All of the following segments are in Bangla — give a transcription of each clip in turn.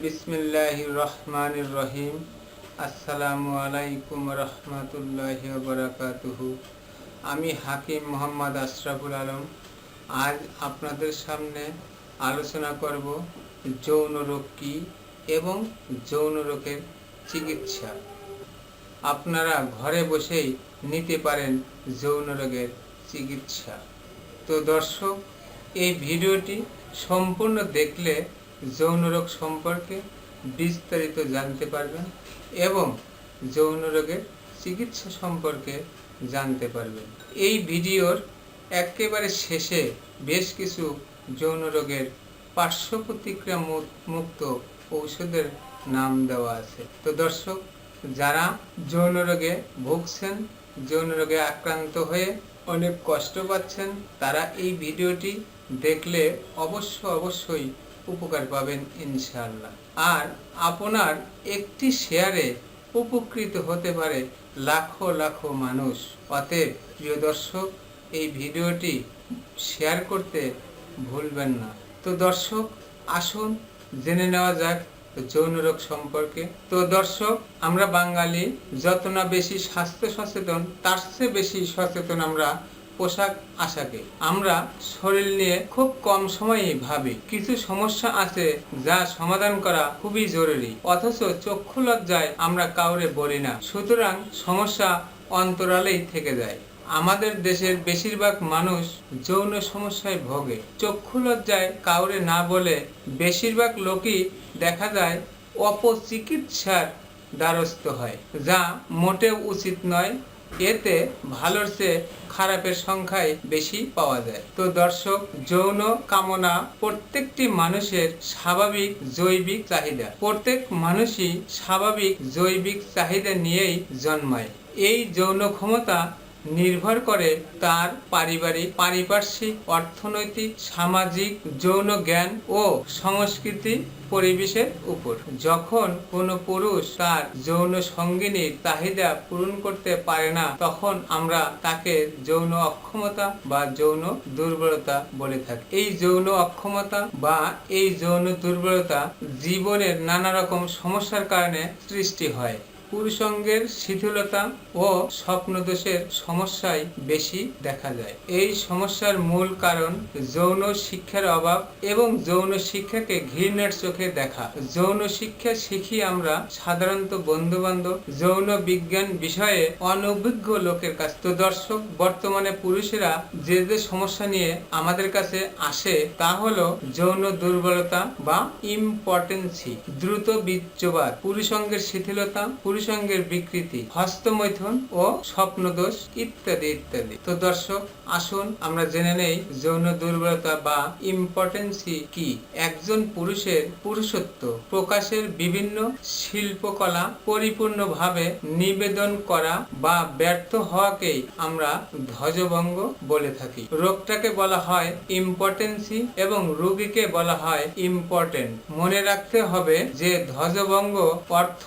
বিসমিল্লাহ রহমান রহিম আসসালামু আলাইকুম রহমতুল্লাহ বরাকাতুহু। আমি হাকিম মোহাম্মদ আশরাফুল আলম। আজ আপনাদের সামনে আলোচনা করব যৌন রোগ কী এবং যৌন রোগের চিকিৎসা। আপনারা ঘরে বসেই নিতে পারেন যৌন রোগের চিকিৎসা। তো দর্শক, এই ভিডিওটি সম্পূর্ণ দেখলে যৌন রোগ সম্পর্কে বিস্তারিত জানতে পারবেন এবং যৌন রোগের চিকিৎসা সম্পর্কে জানতে পারবেন। এই ভিডিওর একেবারে শেষে বেশ কিছু যৌন রোগের পার্শ্ব প্রতিক্রিয়া মুক্ত ঔষধের নাম দেওয়া আছে। তো দর্শক, যারা যৌন রোগে ভুগছেন যৌন রোগে আক্রান্ত হয়ে অনেক কষ্ট পাচ্ছেন, তারা এই ভিডিওটি দেখলে অবশ্য অবশ্যই উপকার পাবেন ইনশাআল্লাহ। আর আপনার একটি শেয়ারে উপকৃত হতে পারে লাখো লাখো মানুষ। অতএব প্রিয় দর্শক, এই ভিডিওটি শেয়ার করতে ভুলবেন না। তো দর্শক, আসুন জেনে নেওয়া যাক যৌন রোগ সম্পর্কে। তো দর্শক, আমরা বাঙালি, যত না বেশি স্বাস্থ্য সচেতন, তার চেয়ে বেশি সচেতন আমরা পোশাক আশাকে। আমরা শরীর নিয়ে খুব কম সময়ই ভাবি, কিছু সমস্যা আছে যা সমাধান করা খুবই জরুরি। অথচ চক্ষু লজ্জায় আমরা কাউরে বলি না, সুতরাং সমস্যা অন্তরালেই থেকে যায়। আমাদের দেশের বেশিরভাগ মানুষ যৌন সমস্যায় ভোগে। চক্ষু লজ্জায় কাউরে না বলে বেশিরভাগ লোকই দেখা যায় অপচিকিৎসার দ্বারস্থ হয়, যা মোটেও উচিত নয় এতে ভালোর চেয়ে খারাপের সংখ্যায় বেশি পাওয়া যায়। তো দর্শক, যৌন কামনা প্রত্যেকটি মানুষের স্বাভাবিক জৈবিক চাহিদা। প্রত্যেক মানুষই স্বাভাবিক জৈবিক চাহিদা নিয়েই জন্মায়। এই যৌন ক্ষমতা নির্ভর করে তার পারিবারিক, পারিপার্শ্বিক, অর্থনৈতিক, সামাজিক, যৌন জ্ঞান ও সংস্কৃতি পরিবেশের উপর। যখন কোনো পুরুষ তার যৌন সঙ্গিনীর চাহিদা পূরণ করতে পারে না, তখন আমরা তাকে যৌন অক্ষমতা বা যৌন দুর্বলতা বলে থাকি। এই যৌন অক্ষমতা বা এই যৌন দুর্বলতা জীবনের নানা রকম সমস্যার কারণে সৃষ্টি হয়। পুরুষঙ্গের শিথিলতা ও স্বপ্নদোষের সমস্যায় বেশি দেখা যায়। এই সমস্যার মূল কারণ যৌন শিক্ষার অভাব এবং যৌন শিক্ষাকে ঘৃণার চোখে দেখা। যৌন শিক্ষা শিখি আমরা সাধারণত বন্ধু বান্ধব যৌন বিজ্ঞান বিষয়ে অনভিজ্ঞ লোকের কাছে। তো দর্শক, বর্তমানে পুরুষেরা যে যে সমস্যা নিয়ে আমাদের কাছে আসে তা হলো যৌন দুর্বলতা বা ইম্পর্টেন্সি দ্রুত বীর্যবাদ। পুরুষঙ্গের শিথিলতা পুরুষঙ্গের বিকৃতি, হস্তমৈথুন ও স্বপ্নদোষ ইত্যাদি ইত্যাদি। তো দর্শক, আসুন আমরা জেনে নেই যৌন দুর্বলতা বা ইম্পর্টেন্সি কি। একজন পুরুষের পুরুষত্ব প্রকাশের বিভিন্ন শিল্পকলা পরিপূর্ণভাবে নিবেদন করা বা ব্যর্থ হওয়াকেই আমরা ধ্বজভঙ্গ বলে থাকি। রোগটাকে বলা হয় ইম্পর্টেন্সি এবং রোগীকে বলা হয় ইম্পর্টেন্ট। মনে রাখতে হবে যে ধ্বজভঙ্গ অর্থ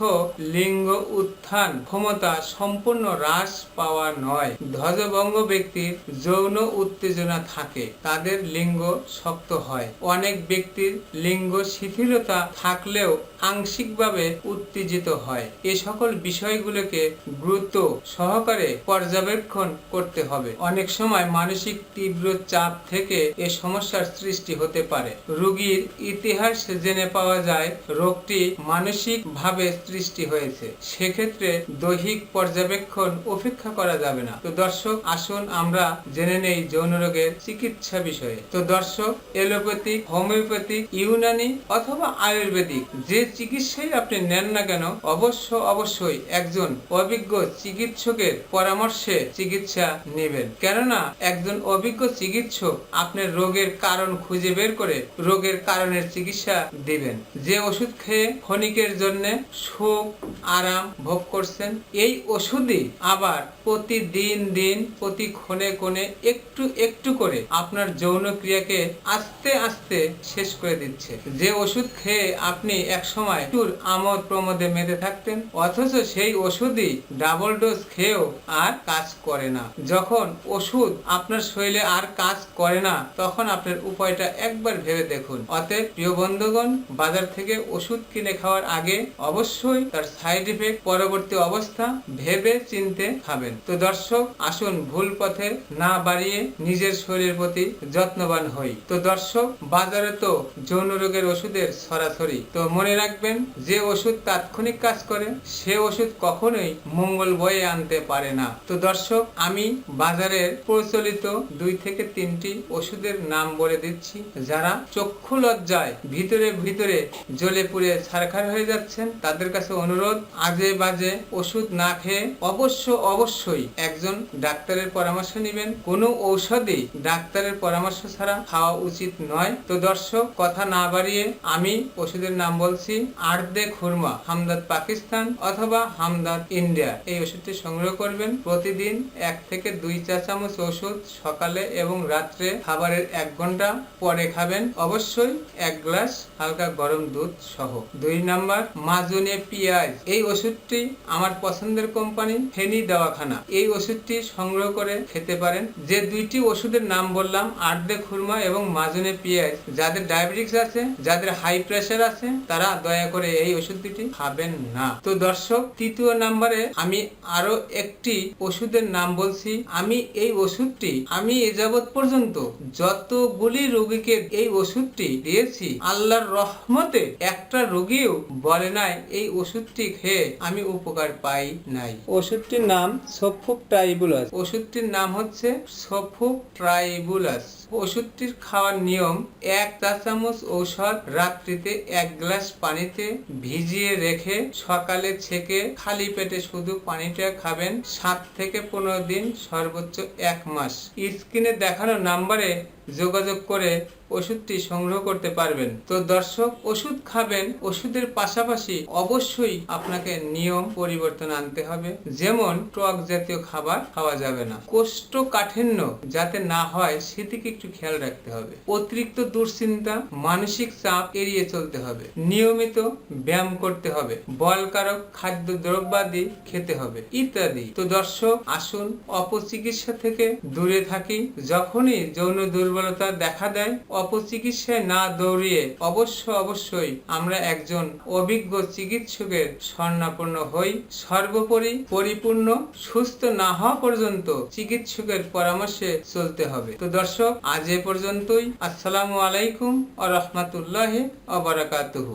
লিঙ্গ উত্থান, ক্ষমতা সম্পূর্ণ হ্রাস পাওয়া নয়। ধ্বজভঙ্গ ব্যক্তির যৌন উত্তেজনা থাকে, তাদের লিঙ্গ শক্ত হয়। অনেক ব্যক্তির লিঙ্গ শিথিলতা থাকলেও আংশিকভাবে উত্তেজিত হয়। এ সকল বিষয়গুলোকে গুরুত্ব সহকারে পর্যবেক্ষণ করতে হবে। অনেক সময় মানসিক তীব্র চাপ থেকে এ সমস্যার সৃষ্টি হতে পারে। রোগীর ইতিহাস জেনে পাওয়া যায়, রোগটি মানসিক ভাবে সৃষ্টি হয়েছে। সেক্ষেত্রে দৈহিক পর্যবেক্ষণ উপেক্ষা করা যাবে না। তো দর্শক, আসুন আমরা জেনে নেই যৌন রোগের চিকিৎসা বিষয়ে। তো দর্শক, এলোপ্যাথিক, হোমিওপ্যাথিক, ইউনানি অথবা আয়ুর্বেদিক যে চিকিৎসাই আপনি নেন না কেন, অবশ্য অবশ্যই একজন অভিজ্ঞ চিকিৎসকের পরামর্শে চিকিৎসা নেবেন। কেননা, একজন অভিজ্ঞ চিকিৎসক আপনার রোগের কারণ খুঁজে বের করে রোগের কারণের চিকিৎসা দিবেন। যে ওষুধ খেয়ে ক্ষণিকের জন্য সুখ আরাম আরাম ভোগ করছেন। এই ওষুধই আবার প্রতিদিন দিন, প্রতি ক্ষণে কোণে একটু একটু করে আপনার যৌন ক্রিয়াকে আস্তে আস্তে শেষ করে দিচ্ছে। যে ওষুধ খেয়ে আপনি এক সময় একটুর আমোদ প্রমোদে মেতে থাকতেন, অথচ সেই ওষুধই ডাবল ডোজ খেয়েও আর কাজ করে না। যখন ওষুধ আপনার শরীরে আর কাজ করে না, তখন আপনার উপায়টা একবার ভেবে দেখুন। অতএব প্রিয় বন্ধুগণ, বাজার থেকে ওষুধ কিনে খাওয়ার আগে অবশ্যই তার সাইড এফেক্ট পরবর্তী অবস্থা ভেবে চিনতে খাবেন তো দর্শক, আসুন ভুল পথে না বাড়িয়ে নিজের শরীরের প্রতি যত্নবান হই। তো দর্শক, বাজারে তো যৌন রোগের ওষুধের সরাসরি। তো মনে রাখবেন, যে ওষুধ তাৎক্ষণিক কাজ করে, সে ওষুধ কখনোই মঙ্গল বয়ে আনতে পারে না। তো দর্শক, আমি বাজারের প্রচলিত দুই থেকে তিনটি ওষুধের নাম বলে দিচ্ছি, যারা চক্ষু লজ্জায় ভিতরে ভিতরে জ্বলে পুড়ে ছারখার হয়ে যাচ্ছেন। তাদের কাছে অনুরোধ আজে বাজে ওষুধ না খেয়ে অবশ্য অবশ্যই একজন ডাক্তারের পরামর্শ নেবেন। কোনো ঔষধই ডাক্তারের পরামর্শ ছাড়া খাওয়া উচিত নয়। তো দর্শক, কথা না বাড়িয়ে আমি ওষুধের নাম বলছি, আর্দে খুরমা, হামদাদ পাকিস্তান অথবা হামদাদ ইন্ডিয়া। এই ওষুধটি সংগ্রহ করবেন প্রতিদিন এক থেকে দুই চা চামচ ওষুধ সকালে এবং রাত্রে খাবারের এক ঘণ্টা পরে খাবেন। অবশ্যই এক গ্লাস হালকা গরম দুধ সহ। দুই নাম্বার, মাজুনে পিঁয়াজ। এই ওষুধটি আমার পছন্দের কোম্পানি ফেনি দেওয়াখানা। এই ওষুধটি সংগ্রহ করে খেতে পারেন। যে দুইটি ওষুধের নাম বললাম, আর্ধে খুরমা এবং মাজুনে পেঁয়াজ। যাদের ডায়াবেটিস আছে, যাদের হাই প্রেশার আছে, তারা দয়া করে এই ওষুধ দুটি খাবেন না। তো দর্শক, তৃতীয় নাম্বারে আমি আরও একটি ওষুধের নাম বলছি। আমি এই ওষুধটি, আমি এ যাবৎ পর্যন্ত যতগুলি রোগীকে এই ওষুধটি দিয়েছি, আল্লাহর রহমতে একটা রোগীও বলে নাই, এই ওষুধটি খেয়ে আমি উপকার পাই নাই। ওষুধটির নাম সফুক ট্রাইবুলাস ওষুধটির নাম হচ্ছে সফুক ট্রাইবুলাস ওষুধটির খাওয়ার নিয়ম এক চা চামচ ঔষধ রাত্রিতে এক গ্লাস পানিতে ভিজিয়ে রেখে সকালে ছেঁকে খালি পেটে শুধু পানিটা খাবেন সাত থেকে পনেরো দিন সর্বোচ্চ এক মাস। স্ক্রিনে দেখানো নাম্বারে যোগাযোগ করে ওষুধটি সংগ্রহ করতে পারবেন। তো দর্শক, ওষুধ খাবেন, ওষুধের পাশাপাশি অবশ্যই আপনাকে নিয়ম পরিবর্তন আনতে হবে। যেমন, টক জাতীয় খাবার খাওয়া যাবে না। কোষ্ঠকাঠিন্য যাতে না হয়, সেদিকে একটু খেয়াল রাখতে হবে। অতিরিক্ত দুশ্চিন্তা, মানসিক চাপ এড়িয়ে চলতে হবে। নিয়মিত ব্যায়াম করতে হবে। বলকারক খাদ্য দ্রব্যাদি খেতে হবে, ইত্যাদি। তো দর্শক, আসুন, অপচিকিৎসা থেকে দূরে থাকি। যখনই যৌন দুর্বলতা দেখা দেয়, অপচিকিৎসায় না দৌড়িয়ে অবশ্য অবশ্যই আমরা একজন অভিজ্ঞ চিকিৎসকের স্বর্ণাপন্ন হই। সর্বোপরি পরিপূর্ণ, সুস্থ না হওয়া পর্যন্ত চিকিৎসকের পরামর্শে চলতে হবে। তো দর্শক, আজ এ পর্যন্তই। আসসালামু আলাইকুম আ রহমতুল্লাহ আবরাকাতুহু